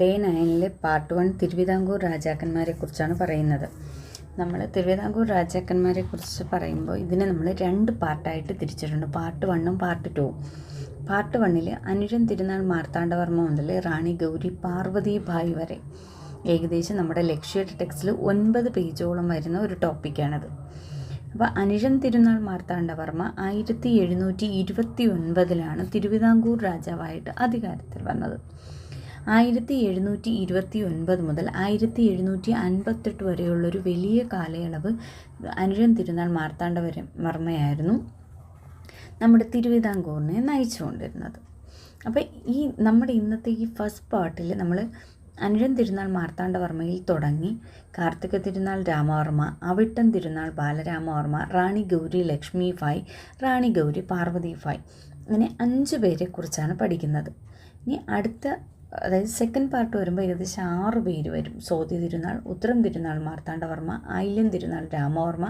Day നയനിലെ part one Thiruvithamkoor രാജാക്കന്മാരെ കുറിച്ചാണ് പറയുന്നത്. നമ്മൾ തിരുവിതാംകൂർ രാജാക്കന്മാരെ കുറിച്ച് പറയുമ്പോൾ ഇതിനെ നമ്മൾ രണ്ട് പാർട്ടായിട്ട് തിരിച്ചിട്ടുണ്ട്. പാർട്ട് വണ്ണും പാർട്ട് ടൂവും. പാർട്ട് വണ്ണിൽ അനുജൻ തിരുനാൾ മാർത്താണ്ഡവർമ്മ മുതൽ റാണി ഗൗരി പാർവതി ഭായ് വരെ. ഏകദേശം നമ്മുടെ ലക്ഷ്യ ടെക്സ്റ്റിൽ ഒൻപത് പേജോളം വരുന്ന ഒരു ടോപ്പിക്കാണത്. അപ്പോൾ അനുജൻ തിരുനാൾ മാർത്താണ്ഡവർമ്മ ആയിരത്തി എഴുന്നൂറ്റി ഇരുപത്തി ഒൻപതിലാണ് തിരുവിതാംകൂർ രാജാവായിട്ട് അധികാരത്തിൽ വന്നത്. ആയിരത്തി എഴുന്നൂറ്റി ഇരുപത്തി ഒൻപത് മുതൽ ആയിരത്തി എഴുന്നൂറ്റി അൻപത്തെട്ട് വരെയുള്ളൊരു വലിയ കാലയളവ് അനുരൻ തിരുനാൾ മാർത്താണ്ഡവരം വർമ്മയായിരുന്നു. നമ്മുടെ തിരുവിതാംകൂറിനെ നയിച്ചുകൊണ്ടിരുന്നത്. അപ്പോൾ ഈ നമ്മുടെ ഇന്നത്തെ ഈ ഫസ്റ്റ് പാർട്ടിൽ നമ്മൾ അനുരൻ തിരുനാൾ മാർത്താണ്ഡവർമ്മയിൽ തുടങ്ങി കാർത്തിക തിരുനാൾ രാമവർമ്മ അവിട്ടം തിരുനാൾ ബാലരാമവർമ്മ റാണി ഗൗരി ലക്ഷ്മി ഫായ് റാണി ഗൗരി പാർവതി ഫായ് അങ്ങനെ അഞ്ച് പേരെക്കുറിച്ചാണ് പഠിക്കുന്നത്. ഇനി അടുത്ത അതായത് സെക്കൻഡ് പാർട്ട് വരുമ്പോൾ ഏകദേശം ആറ് പേര് വരും. സോതി തിരുനാൾ ഉത്തരം തിരുനാൾ മാർത്താണ്ഡവർമ്മ ആയില്യം തിരുനാൾ രാമവർമ്മ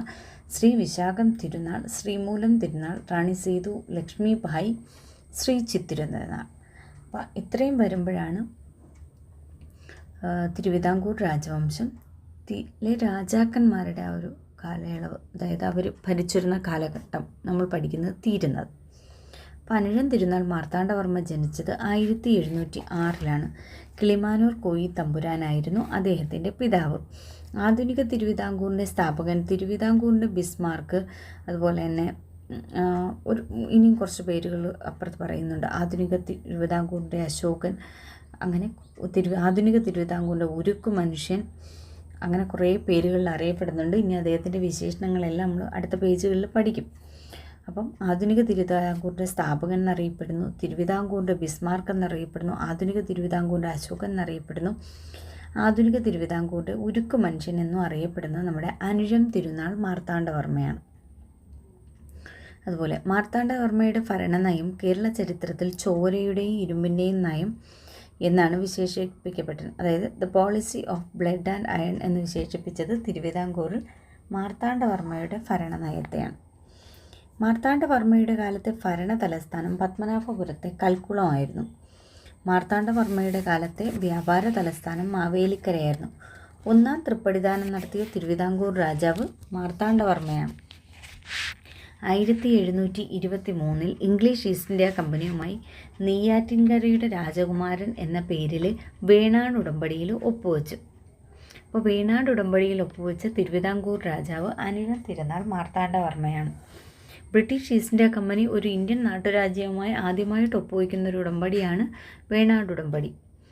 ശ്രീ വിശാഖം തിരുനാൾ ശ്രീമൂലം തിരുനാൾ റാണി സേതു ലക്ഷ്മി ഭായ് ശ്രീ ചിത്തിരുനാൾ അപ്പം ഇത്രയും വരുമ്പോഴാണ് തിരുവിതാംകൂർ രാജവംശം. ത്തിലെ രാജാക്കന്മാരുടെ ആ ഒരു കാലയളവ് അതായത് അവർ ഭരിച്ചിരുന്ന കാലഘട്ടം നമ്മൾ പഠിക്കുന്നത് തീരുന്നത്. അനുജൻ തിരുനാൾ മാർത്താണ്ഡവർമ്മ ജനിച്ചത് ആയിരത്തി എഴുന്നൂറ്റി ആറിലാണ് കിളിമാനൂർ കോയി തമ്പുരാനായിരുന്നു അദ്ദേഹത്തിന്റെ പിതാവ്. ആധുനിക തിരുവിതാംകൂറിന്റെ സ്ഥാപകൻ തിരുവിതാംകൂറിന്റെ ബിസ്മാർക്ക് അതുപോലെ തന്നെ ഒരു ഇനിയും കുറച്ച് പേരുകൾ അപ്പുറത്ത് പറയുന്നുണ്ട്. ആധുനിക തിരുവിതാംകൂറിന്റെ അശോകൻ അങ്ങനെ തിരു ആധുനിക തിരുവിതാംകൂറിന്റെ ഉരുക്കു മനുഷ്യൻ അങ്ങനെ കുറേ പേരുകളിൽ അറിയപ്പെടുന്നുണ്ട്. ഇനി അദ്ദേഹത്തിന്റെ വിശേഷണങ്ങളെല്ലാം നമ്മൾ അടുത്ത പേജുകളിൽ പഠിക്കും. അപ്പം ആധുനിക തിരുവിതാംകൂറിന്റെ സ്ഥാപകൻ എന്നറിയപ്പെടുന്നു തിരുവിതാംകൂറിന്റെ ബിസ്മാർക്ക് എന്നറിയപ്പെടുന്നു ആധുനിക തിരുവിതാംകൂറിന്റെ അശോകൻ എന്നറിയപ്പെടുന്നു. ആധുനിക തിരുവിതാംകൂറിന്റെ ഉരുക്ക് മനുഷ്യൻ എന്നും അറിയപ്പെടുന്നത് നമ്മുടെ അനുജം തിരുനാൾ മാർത്താണ്ഡവർമ്മയാണ്. അതുപോലെ മാർത്താണ്ഡവർമ്മയുടെ ഭരണനയം കേരള ചരിത്രത്തിൽ ചോരയുടെയും ഇരുമ്പിന്റെയും നയം എന്നാണ് വിശേഷിപ്പിക്കപ്പെട്ടത്. അതായത് the policy of blood and iron എന്ന് വിശേഷിപ്പിച്ചത് തിരുവിതാംകൂറിൽ മാർത്താണ്ഡവർമ്മയുടെ ഭരണനയത്തെയാണ്. മാർത്താണ്ഡവർമ്മയുടെ കാലത്തെ ഭരണ തലസ്ഥാനം പത്മനാഭപുരത്തെ കൽക്കുളമായിരുന്നു. മാർത്താണ്ഡവർമ്മയുടെ കാലത്തെ വ്യാപാര തലസ്ഥാനം മാവേലിക്കരയായിരുന്നു. ഒന്നാം തൃപ്പടിദാനം നടത്തിയ തിരുവിതാംകൂർ രാജാവ് മാർത്താണ്ഡവർമ്മയാണ്. ആയിരത്തി എഴുന്നൂറ്റി ഇരുപത്തി മൂന്നിൽ ഇംഗ്ലീഷ് ഈസ്റ്റ് ഇന്ത്യ കമ്പനിയുമായി നെയ്യാറ്റിൻകരയുടെ രാജകുമാരൻ എന്ന പേരിൽ വേണാട് ഉടമ്പടിയിൽ ഒപ്പുവെച്ചു. അപ്പോൾ വേണാട് ഉടമ്പടിയിൽ ഒപ്പുവെച്ച തിരുവിതാംകൂർ രാജാവ് അനിഴം തിരുനാൾ മാർത്താണ്ഡവർമ്മയാണ്. ബ്രിട്ടീഷ് ഈസ്റ്റ് ഇന്ത്യ കമ്പനി ഒരു ഇന്ത്യൻ നാട്ടുരാജ്യവുമായി ആദ്യമായിട്ട് ഒപ്പുവയ്ക്കുന്ന ഒരു ഉടമ്പടിയാണ് വേണാട് ഉടമ്പടി.